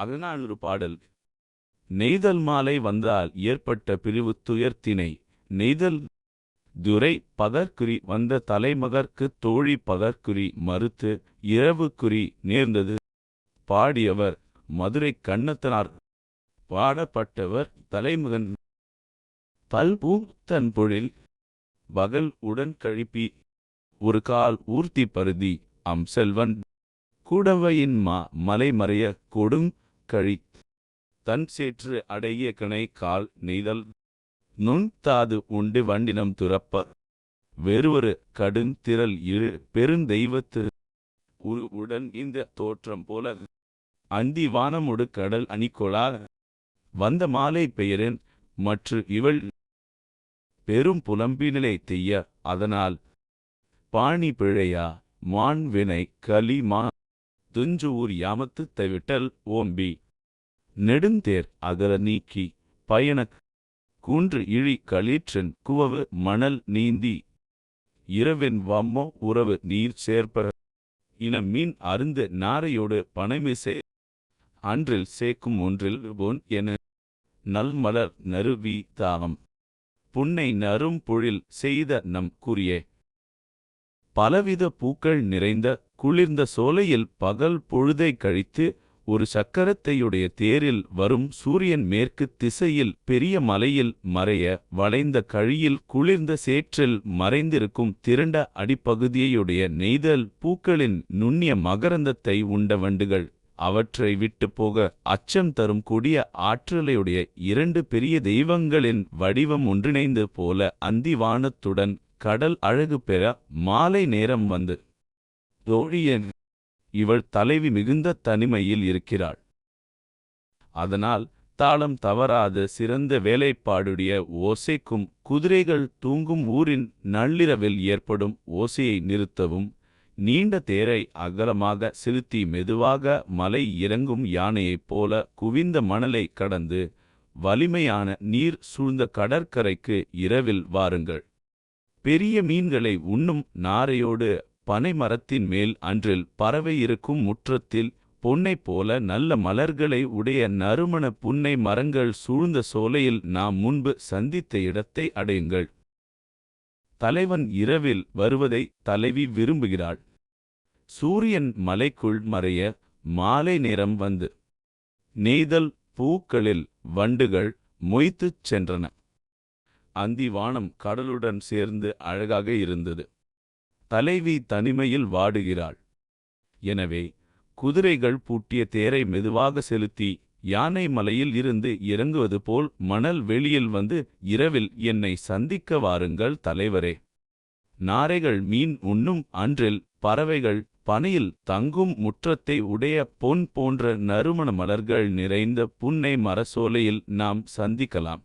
அகநானூறு பாடல். நெய்தல் மாலை வந்தால் ஏற்பட்ட பிரிவு துயர்த்தினை. நெய்தல் துரை பதற்குறி வந்த தலைமகர்க்குத் தோழி பதற்குறி மறுத்து இரவுக்குறி நேர்ந்தது. பாடியவர் மதுரை கண்ணத்தனார். பாடப்பட்டவர் தலைமகன். பல்பூ தன் பொழில் பகல் உடன் கழிப்பி. ஒரு கால் ஊர்த்தி பருதி அம் செல்வன். கூடவையின் மா மலைமறைய கொடும் கழி. தன் சேற்று அடைய கணை கால் நெய்தல். நுண் தாது உண்டு வண்டினம் துறப்ப. வெறுவரு கடுந் திரள் இரு பெருந்தெய்வத்து உரு உடன் இந்த தோற்றம் போல. அந்தி வானமுடு கடல் அணிக்கொளா வந்த மாலை பெயரன் மற்று இவள். பெரும் புலம்பினிலை தெய்ய அதனால். பாணி பிழையா மான் வினை துஞ்சு ஊர் யாமத்து தவிட்டல் ஓம்பி. நெடுந்தேர் அகர நீக்கி பயணக் கூன்று இழி களீற்றன் குவவு மணல் நீந்தி. இரவென் வம்மோ உறவு நீர் சேர்ப்ப இன மீன் அருந்து நாரையோடு பனைமிசே. அன்றில் சேக்கும் ஒன்றில் ஒன் என நல்மலர் நறுவி தாகம் புன்னை நறும் பொழில் செய்த நம் குறியே பலவித பூக்கள் நிறைந்த குளிர்ந்த சோலையில் பகல் பொழுதை கழித்து ஒரு சக்கரத்தையுடைய தேரில் வரும் சூரியன் மேற்கு திசையில் பெரிய மலையில் மறைய வளைந்த கழியில் குளிர்ந்த சேற்றில் மறைந்திருக்கும் திரண்ட அடிப்பகுதியையுடைய நெய்தல் பூக்களின் நுண்ணிய மகரந்தத்தை உண்ட வண்டுகள். அவற்றை விட்டு போக அச்சம் தரும் கொடிய ஆற்றலையுடைய இரண்டு பெரிய தெய்வங்களின் வடிவம் ஒன்றிணைந்து போல அந்திவானத்துடன் கடல் அழகு பெற மாலை நேரம் வந்து. தோழியன் இவள் தலைவி மிகுந்த தனிமையில் இருக்கிறாள். அதனால் தாளம் தவறாத சிறந்த வேலைப்பாடுடைய ஓசைக்கும் குதிரைகள் தூங்கும் ஊரின் நள்ளிரவில் ஏற்படும் ஓசையை நிறுத்தவும் நீண்ட தேரை அகலமாக செலுத்தி மெதுவாக மலை இறங்கும் யானையைப் போல குவிந்த மணலை கடந்து வலிமையான நீர் சூழ்ந்த கடற்கரைக்கு இரவில் வாருங்கள். பெரிய மீன்களை உண்ணும் நாரையோடு பனை மரத்தின் மேல் அன்றில் பறவை இருக்கும் முற்றத்தில் பொன்னைப் போல நல்ல மலர்களை உடைய நறுமண புன்னை மரங்கள் சூழ்ந்த சோலையில் நாம் முன்பு சந்தித்த இடத்தை அடையுங்கள். தலைவன் இரவில் வருவதை தலைவி விரும்புகிறாள். சூரியன் மலைக்குள் மறைய மாலை நேரம் வந்து. நெய்தல் பூக்களில் வண்டுகள் மொய்த்துச் சென்றன. அந்தி வானம் கடலுடன் சேர்ந்து அழகாக இருந்தது. தலைவி தனிமையில் வாடுகிறாள். எனவே குதிரைகள் பூட்டிய தேரை மெதுவாக செலுத்தி யானை மலையில் இருந்து இறங்குவது போல் மணல் வெளியில் வந்து இரவில் என்னை சந்திக்க வாருங்கள் தலைவரே. நாரைகள் மீன் உண்ணும் அன்றில் பறவைகள் பனையில் தங்கும் முற்றத்தை உடைய பொன் போன்ற நறுமண மலர்கள் நிறைந்த புன்னை மரசோலையில் நாம் சந்திக்கலாம்.